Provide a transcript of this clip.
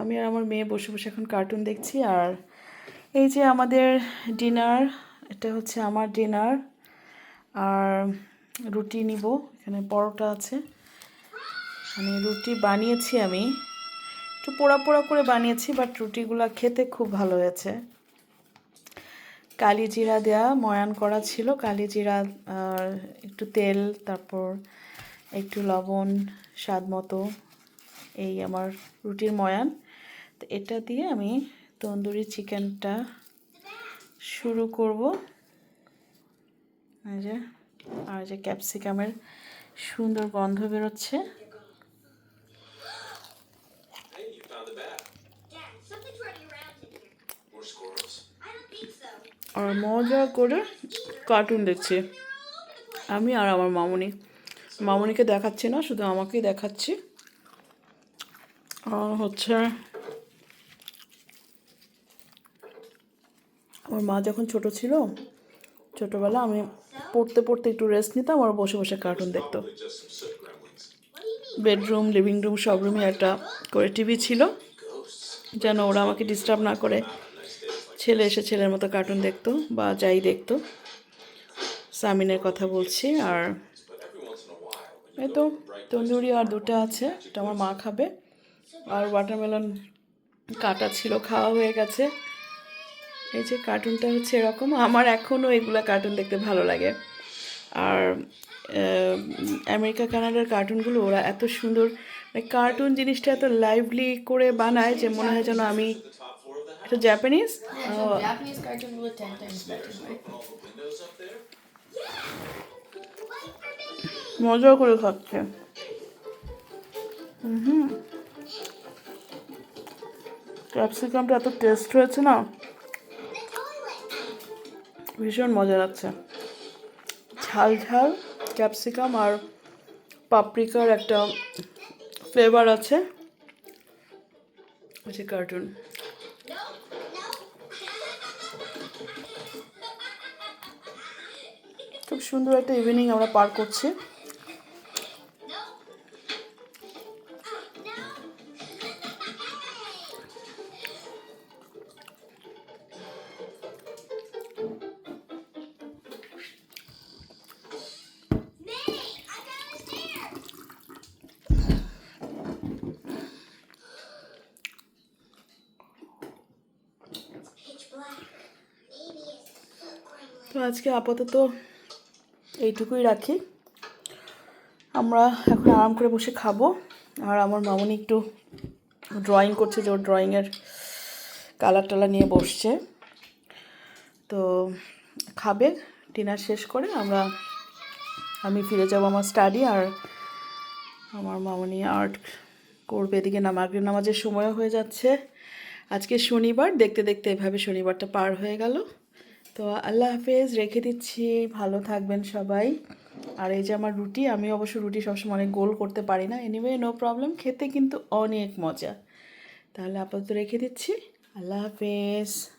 আমি আর আমার মেয়ে বসে বসে এখন কার্টুন দেখছি। আর এই যে আমাদের ডিনার এটা হচ্ছে আমার ডিনার আর রুটি নিব, এখানে পরোটা আছে। মানে রুটি বানিয়েছি আমি। একটু পোড়া পোড়া করে বানিয়েছি বাট রুটিগুলো খেতে খুব ভালো হয়েছে। কালি জিরা দেওয়া ময়ান করা ছিল। কালি জিরা একটু তেল, তারপর একটু লবণ, স্বাদ মতো। এই আমার রুটির ময়ান। তো এটা দিয়ে আমি তন্দুরি চিকেনটা শুরু করব। এই যে আর যে ক্যাপসিকামের সুন্দর গন্ধ বেরোচ্ছে. আর মজা করে কার্টুন দেখছি. আমি আর আমার মামুনি। মামুনিকে দেখাচ্ছি না শুধু আমাকেই দেখাচ্ছি। আর হচ্ছে। আমার মা যখন ছোট ছিল, ছোটোবেলা আমি পড়তে পড়তে একটু রেস্ট নিতাম আর বসে বসে কার্টুন দেখতো? বেডরুম লিভিং রুম সব রুমে একটা করে টিভি ছিল, যেন ওরা আমাকে ডিস্টার্ব না করে। ছেলে এসে ছেলের মতো কার্টুন দেখতো বা যাই দেখতো। সামিনের কথা বলছি, আর এই তো, তন্দুরি আর দুটো আছে, এটা আমার মা খাবে। আর ওয়াটারমেলন কাটা ছিল খাওয়া হয়ে গেছে এই যে কার্টুনটা হচ্ছে এরকম আমার এখনও এগুলো কার্টুন দেখতে ভালো লাগে আর আমেরিকা কানাডার কার্টুনগুলো ওরা এত সুন্দর মানে কার্টুন জিনিসটা এত লাইভলি করে বানায় যে মনে হয় যেন আমি এটা Japanese Japanese cartoon were ten times better. all the windows up there. Light for me. মজা করে খাচ্ছে হুম ক্যাপসিকামটা এত টেস্ট হয়েছে না? ভীষণ মজা লাগছে। ঝাল ঝাল ক্যাপসিকাম আর পাপরিকার একটা ফ্লেভার আছে। হচ্ছে কার্টুন. খুব সুন্দর একটা ইভিনিং আমরা পার করছি। তো আজকে আপাতত এইটুকুই রাখি। আমরা এখন আরাম করে বসে খাব। আর আমার মামনি একটু ড্রয়িং করছে যে ওর ড্রয়িংয়ের কালার টালার নিয়ে বসছে। তো খাবে ডিনার শেষ করে আমরা, আমি ফিরে যাব আমার স্টাডি আর আমার মামনি আর্ট করবে এদিকে নামাগের নামাজের সময়ও হয়ে যাচ্ছে। আজকে শনিবার, দেখতে দেখতে এভাবে শনিবারটা পার হয়ে গেল। তো আল্লাহ হাফেজ, রেখে দিচ্ছি। ভালো থাকবেন সবাই। আর এই যে আমার রুটি, আমি অবশ্য রুটি সবসময় অনেক গোল করতে পারি না। এনিওয়ে নো প্রবলেম খেতে কিন্তু অনেক মজা। তাহলে আপাতত রেখে দিচ্ছি। আল্লাহ হাফেজ।